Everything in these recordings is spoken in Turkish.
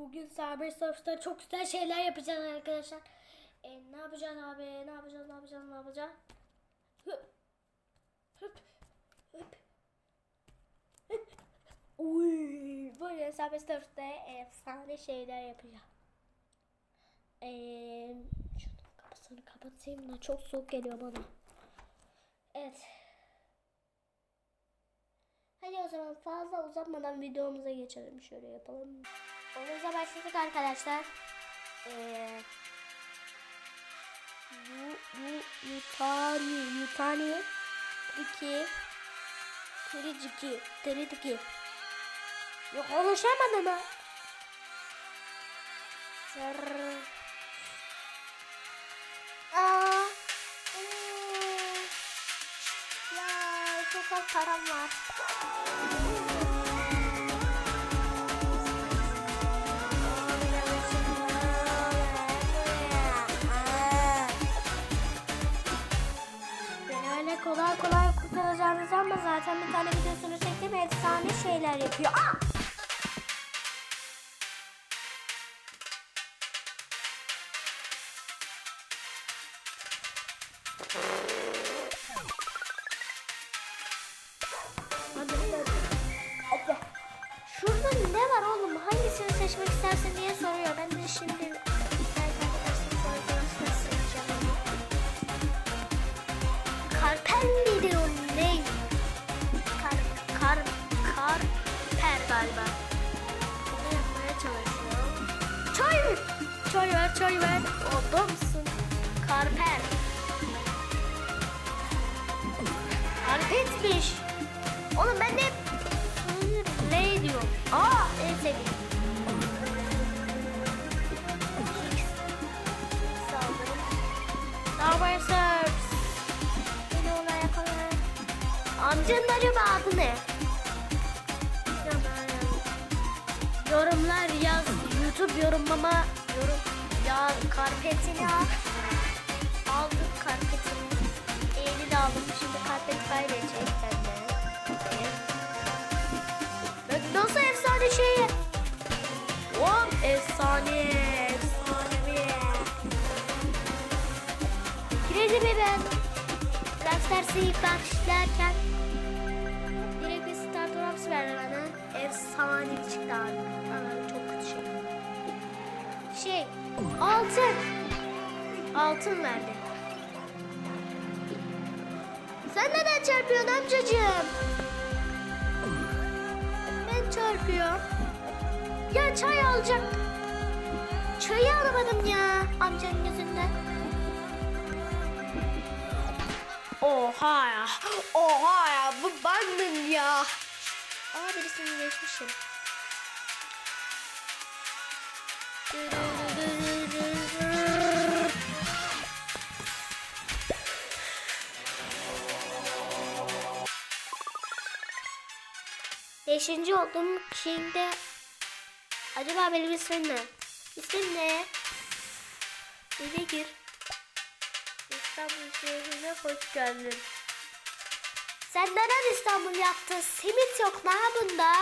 Bugün Cyber Surf'ta çok güzel şeyler yapacağız arkadaşlar. E, ne yapacağız abi? Ne yapacağız? Ne yapacağız? Ne yapacağız? Hıp. Hıp. Hıp. Hıp. Uy, bugün Cyber efsane şeyler yapacağım. Eee şunun kapısını kapatayım da çok soğuk geliyor bana. Evet. Hadi o zaman fazla uzatmadan videomuza geçelim. Şöyle yapalım. Oyunumuza başladık arkadaşlar. Ee, yu, yu, yutani, yutani, triki, triciki, tritiki. Yok konuşamadım ha. Sır. Aa, ee, ya çok az param var. Kolay kolay kurtaracağınız ama zaten bir tane videosunu çektim efsane şeyler yapıyor. Aa! Hadi, hadi. Şurada ne var oğlum? Hangisini seçmek istersin diye soruyor. Ben de şimdi galiba. Bunu yapmaya çalışıyorum. Çay! Çay ver, çay ver. Adamsın. Karper. Karpetmiş. Oğlum ben de hep ne diyor? Aa en sevdiğim. Surfs. Beni ona yakalar. Amcanın acaba adı ne? Yorumlar yaz. YouTube yorumlama. Yorum. Ya karpetini al. Aldım karpetini. De aldım. Şimdi karpet kaybedecek bende. Nasıl efsane şeyi? Hop efsane. Efsane bir. Kirezi mi ben? Transfer ilk başlarken bir çıktı abi. Bana çok kötü şey. Şey, altın. Altın verdi. Sen neden çarpıyorsun amcacığım? Ben çarpıyor. Ya çay alacak. Çayı alamadım ya amcanın yüzünden. Oha ya. Oha ya. Bu bendim ya. Aa birisini geçmişim. Beşinci oldum. Şimdi acaba benim ismim ne? İsmim ne? Eve gir. İstanbul şehrine hoş geldin. Sen neden İstanbul yaptın? Simit yok ne bunda?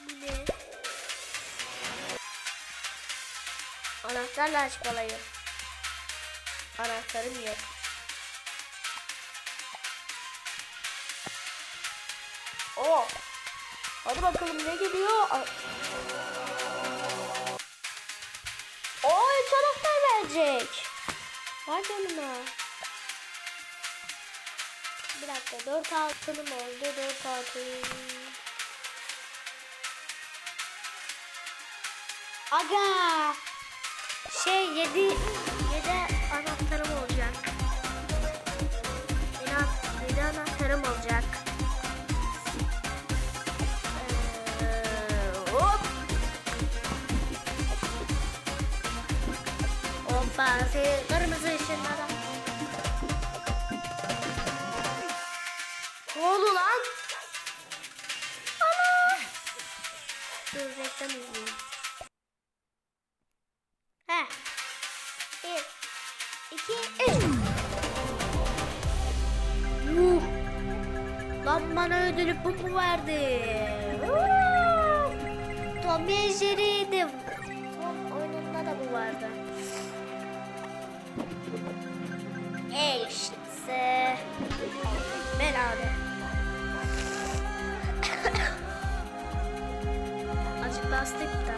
Bu ne? Anahtarla açmalıyım. Anahtarım yok. Oo. Hadi bakalım ne geliyor? A- anahtar verecek. Vay canına. Bir dakika dört altınım oldu. Dört altın. Aga. Şey yedi, yedi Şey, kırmızı ışınlara. Ne oldu lan? Ana! Dur reklam izleyeyim. He. Bir, iki, üç. Yuh. Adam bana ödülü bu mu verdi? Tom Jerry'ydi. Tom oyununda da bu vardı. İşte. Belanı. Azıcık bastık da.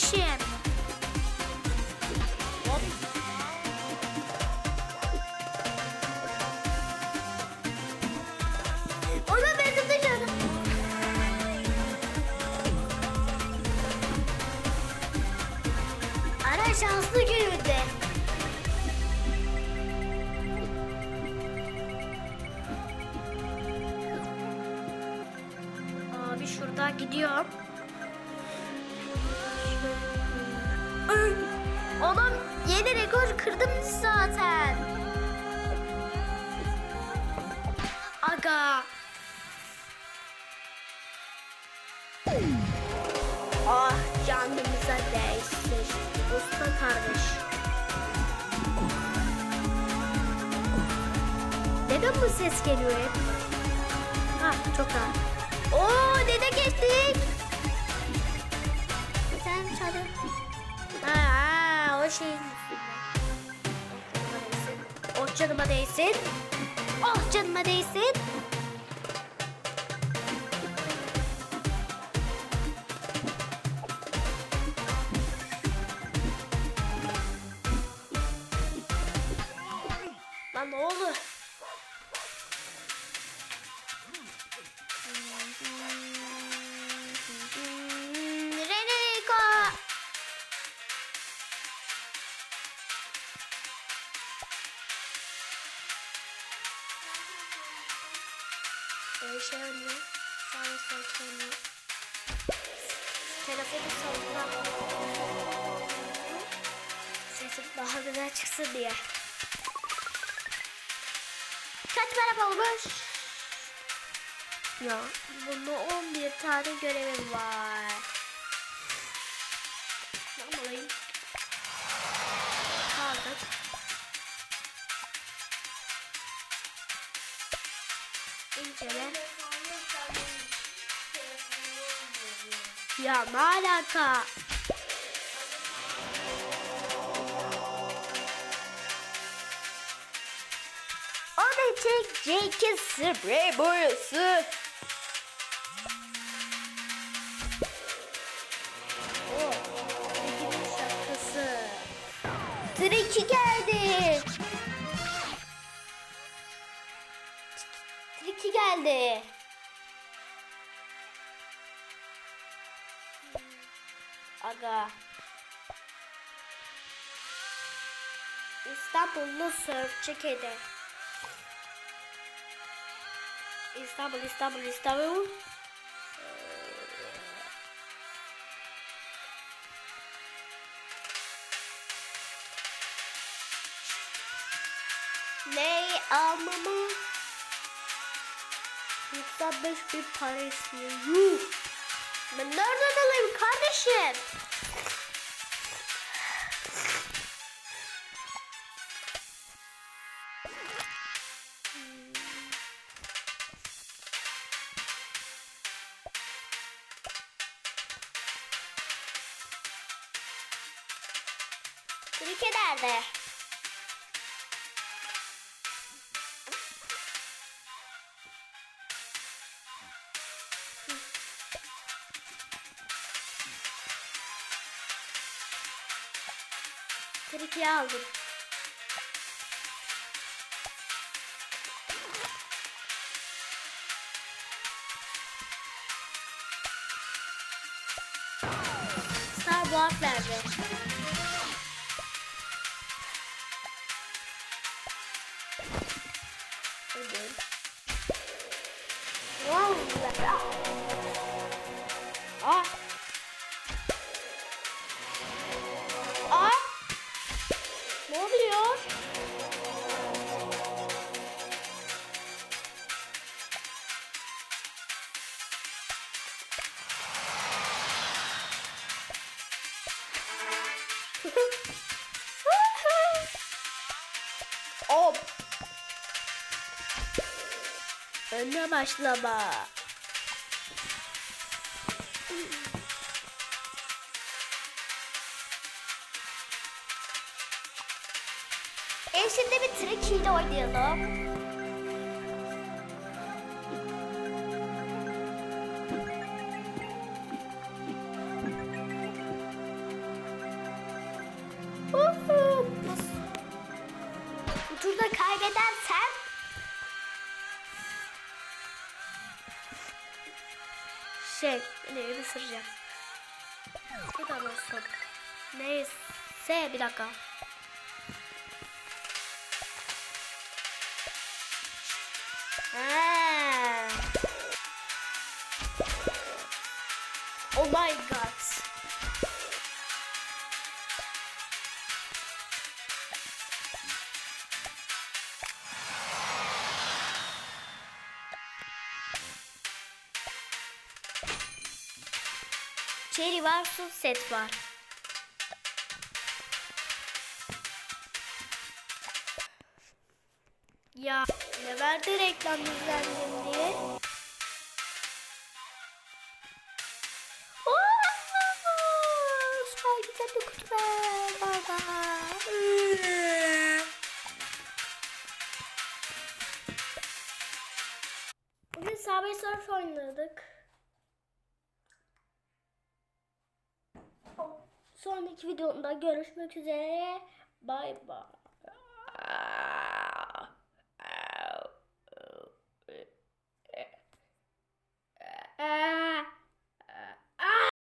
Kardeşim. Hop. Ara şanslı gününde. Abi şuradan gidiyorum. Bu ses geliyor hep? Ha çok rahat. Oo dede geçtik. Sen çalın. Ha, o üstünde. Oh canıma değsin. Oh canıma değsin. Reneko. Böyle şey oynuyor. Sağ sol oynuyor. Telefonu salla. Sesim daha güzel çıksın diye. Kaç para olmuş? Ya bunda 11 tane görevim var. Ne yapmalıyım? Kaldık. İncele. Ya ne alaka? O da tek Jake'in sprey boyası. Tricky geldi. Tricky geldi. Aga. İstanbullu sörfçü kedi. İstanbul, İstanbul, İstanbul. Neyi almamı? 95 bin para istiyor. Yuh. Ben nereden alayım kardeşim? Ülke nerede? Türkiye aldım. Star Block verdi. Hop. Önüne başlama. E şimdi bir Tricky ile oynayalım. Isıracağım. Bu da nasıl? Neyse bir dakika. Ha. Oh my god. Cherry var, su set var. Ya ne verdi reklam izlendim diye? Bugün Subway Surf oynadık. Sonraki videomda görüşmek üzere. Bay bay.